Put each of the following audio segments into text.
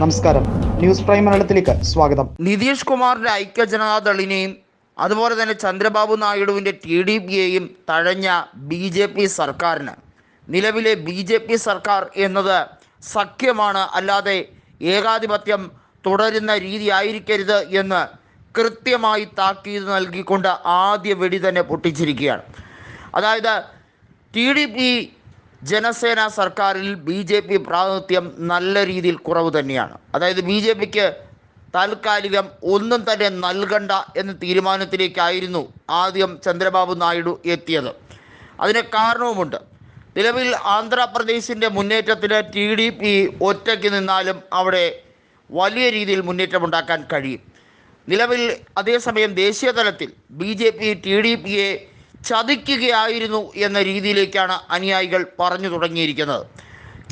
നമസ്കാരം. News prime മലയാളത്തിലേക്ക് സ്വാഗതം. നിതീഷ് കുമാറിന്റെ ഐക്യ ജനതാദളിനെയും അതുപോലെ തന്നെ ചന്ദ്രബാബു നായിഡുവിന്റെ ടി ഡി പിയെയും തഴഞ്ഞ ബി ജെ പി സർക്കാരിന്. നിലവിലെ ബി ജെ പി സർക്കാർ എന്നത് സഖ്യമാണ് അല്ലാതെ ഏകാധിപത്യം തുടരുന്ന രീതി ആയിരിക്കരുത് എന്ന് കൃത്യമായി താക്കീത് നൽകിക്കൊണ്ട് ആദ്യ വെടി തന്നെ പൊട്ടിച്ചിരിക്കുകയാണ്. അതായത് ടി ഡി പി ജനസേന സർക്കാരിൽ ബി ജെ പി പ്രാതിനിധ്യം നല്ല രീതിയിൽ കുറവ് തന്നെയാണ്. അതായത് ബി ജെ പിക്ക് താൽക്കാലികം ഒന്നും തന്നെ നൽകണ്ട എന്ന തീരുമാനത്തിലേക്കായിരുന്നു ആദ്യം ചന്ദ്രബാബു നായിഡു എത്തിയത്. അതിന് കാരണവുമുണ്ട്. നിലവിൽ ആന്ധ്രാപ്രദേശിന്റെ മുന്നേറ്റത്തിന് ടി ഡി പി ഒറ്റയ്ക്ക് നിന്നാലും അവിടെ വലിയ രീതിയിൽ മുന്നേറ്റമുണ്ടാക്കാൻ കഴിയും. നിലവിൽ അതേസമയം ദേശീയ തലത്തിൽ B J P T D പിയെ ചതിക്കുകയായിരുന്നു എന്ന രീതിയിലേക്കാണ് അനുയായികൾ പറഞ്ഞു തുടങ്ങിയിരിക്കുന്നത്.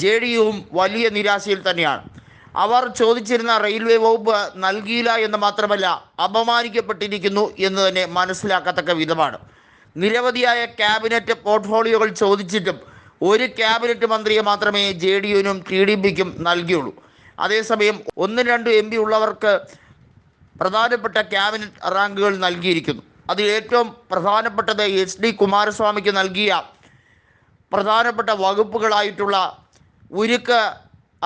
ജെ ഡി യുവും വലിയ നിരാശയിൽ തന്നെയാണ്. അവർ ചോദിച്ചിരുന്ന റെയിൽവേ വകുപ്പ് നൽകിയില്ല എന്ന് മാത്രമല്ല അപമാനിക്കപ്പെട്ടിരിക്കുന്നു എന്ന് തന്നെ മനസ്സിലാക്കത്തക്ക വിധമാണ്. നിരവധിയായ ക്യാബിനറ്റ് പോർട്ട്ഫോളിയോകൾ ചോദിച്ചിട്ടും ഒരു ക്യാബിനറ്റ് മന്ത്രിയെ മാത്രമേ ജെ ഡി യുവിനും ടി ഡി പിക്കും നൽകിയുള്ളൂ. അതേസമയം ഒന്നും രണ്ടും എം പി ഉള്ളവർക്ക് പ്രധാനപ്പെട്ട ക്യാബിനറ്റ് റാങ്കുകൾ നൽകിയിരിക്കുന്നു. അതിൽ ഏറ്റവും പ്രധാനപ്പെട്ടത് എച്ച് ഡി കുമാരസ്വാമിക്ക് നൽകിയ പ്രധാനപ്പെട്ട വകുപ്പുകളായിട്ടുള്ള ഉരുക്ക്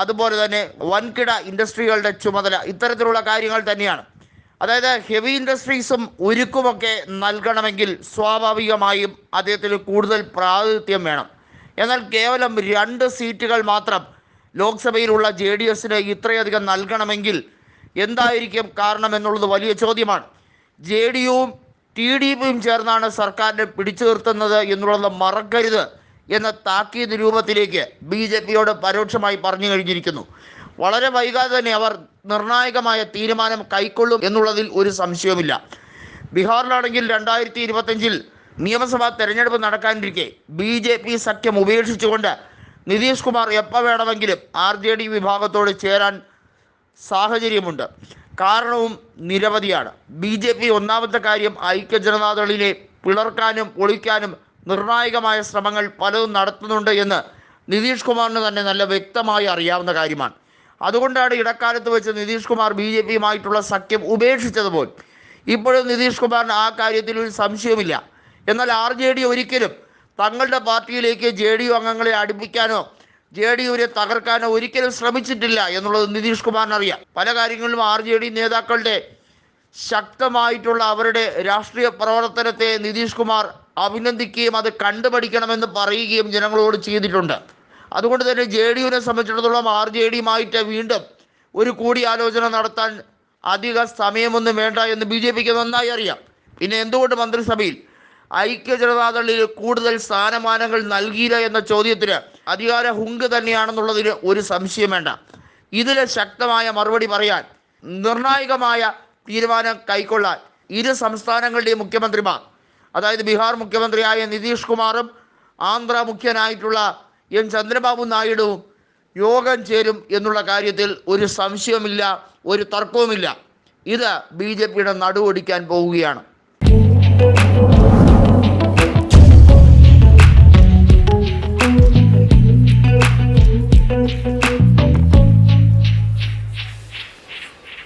അതുപോലെ തന്നെ വൻകിട ഇൻഡസ്ട്രികളുടെ ചുമതല ഇത്തരത്തിലുള്ള കാര്യങ്ങൾ തന്നെയാണ്. അതായത് ഹെവി ഇൻഡസ്ട്രീസും ഉരുക്കുമൊക്കെ നൽകണമെങ്കിൽ സ്വാഭാവികമായും അദ്ദേഹത്തിന് കൂടുതൽ പ്രാതിനിധ്യം വേണം. എന്നാൽ കേവലം രണ്ട് സീറ്റുകൾ മാത്രം ലോക്സഭയിലുള്ള ജെ ഡി എസിന് ഇത്രയധികം നൽകണമെങ്കിൽ എന്തായിരിക്കും കാരണം എന്നുള്ളത് വലിയ ചോദ്യമാണ്. ജെ ഡി യുവും ടി ഡി പിയും ചേർന്നാണ് സർക്കാരിനെ പിടിച്ചു നിർത്തുന്നത് എന്നുള്ളത് മറക്കരുത് എന്ന താക്കീത് രൂപത്തിലേക്ക് ബി ജെ പിയോട് പരോക്ഷമായി പറഞ്ഞു കഴിഞ്ഞിരിക്കുന്നു. വളരെ വൈകാതെ തന്നെ അവർ നിർണായകമായ തീരുമാനം കൈക്കൊള്ളും എന്നുള്ളതിൽ ഒരു സംശയവുമില്ല. ബീഹാറിലാണെങ്കിൽ രണ്ടായിരത്തി ഇരുപത്തഞ്ചിൽ നിയമസഭാ തെരഞ്ഞെടുപ്പ് നടക്കാനിരിക്കെ ബി ജെ പി സഖ്യം ഉപേക്ഷിച്ചുകൊണ്ട് നിതീഷ് കുമാർ എപ്പോൾ വേണമെങ്കിലും ആർ ജെ ഡി വിഭാഗത്തോട് ചേരാൻ സാഹചര്യമുണ്ട്. കാരണവും നിരവധിയാണ്. ബി ജെ പി ഒന്നാമത്തെ കാര്യം ഐക്യ ജനതാദളിനെ പിളർക്കാനും ഒളിക്കാനും നിർണായകമായ ശ്രമങ്ങൾ പലതും നടത്തുന്നുണ്ട് എന്ന് നിതീഷ് കുമാറിന് തന്നെ നല്ല വ്യക്തമായി അറിയാവുന്ന കാര്യമാണ്. അതുകൊണ്ടാണ് ഇടക്കാലത്ത് വെച്ച് നിതീഷ് കുമാർ ബി ജെ പിയുമായിട്ടുള്ള സഖ്യം ഉപേക്ഷിച്ചത് പോലും ഇപ്പോഴും നിതീഷ് കുമാറിന് ആ കാര്യത്തിൽ ഒരു സംശയവുമില്ല. എന്നാൽ ആർ ജെ ഡി ഒരിക്കലും തങ്ങളുടെ പാർട്ടിയിലേക്ക് ജെ ഡി യു അംഗങ്ങളെ അടുപ്പിക്കാനോ ജെ ഡി യുവിനെ തകർക്കാൻ ഒരിക്കലും ശ്രമിച്ചിട്ടില്ല എന്നുള്ളത് നിതീഷ് കുമാറിന് അറിയാം. പല കാര്യങ്ങളിലും ആർ ജെ ഡി നേതാക്കളുടെ ശക്തമായിട്ടുള്ള അവരുടെ രാഷ്ട്രീയ പ്രവർത്തനത്തെ നിതീഷ് കുമാർ അഭിനന്ദിക്കുകയും അത് കണ്ടുപഠിക്കണമെന്ന് പറയുകയും ജനങ്ങളോട് ചെയ്തിട്ടുണ്ട്. അതുകൊണ്ട് തന്നെ ജെ ഡി യുവിനെ സംബന്ധിച്ചിടത്തോളം ആർ ജെ ഡിയുമായിട്ട് വീണ്ടും ഒരു കൂടിയാലോചന നടത്താൻ അധിക സമയമൊന്നും വേണ്ട എന്ന് ബി ജെ പിക്ക് നന്നായി അറിയാം. പിന്നെ എന്തുകൊണ്ട് മന്ത്രിസഭയിൽ ഐക്യ ജനതാദളിൽ കൂടുതൽ സ്ഥാനമാനങ്ങൾ നൽകിയില്ല എന്ന ചോദ്യത്തിന് അധികാര ഹുങ്ക് തന്നെയാണെന്നുള്ളതിൽ ഒരു സംശയം വേണ്ട. ഇതിന് ശക്തമായ മറുപടി പറയാൻ നിർണായകമായ തീരുമാനം കൈക്കൊള്ളാൻ ഇരു സംസ്ഥാനങ്ങളുടെയും മുഖ്യമന്ത്രിമാർ അതായത് ബീഹാർ മുഖ്യമന്ത്രിയായ നിതീഷ് കുമാറും ആന്ധ്ര മുഖ്യനായിട്ടുള്ള എൻ ചന്ദ്രബാബു നായിഡുവും യോഗം ചേരും എന്നുള്ള കാര്യത്തിൽ ഒരു സംശയവുമില്ല ഒരു തർക്കവുമില്ല. ഇത് ബി ജെ പിയുടെ നടുവൊടിക്കാൻ പോവുകയാണ്.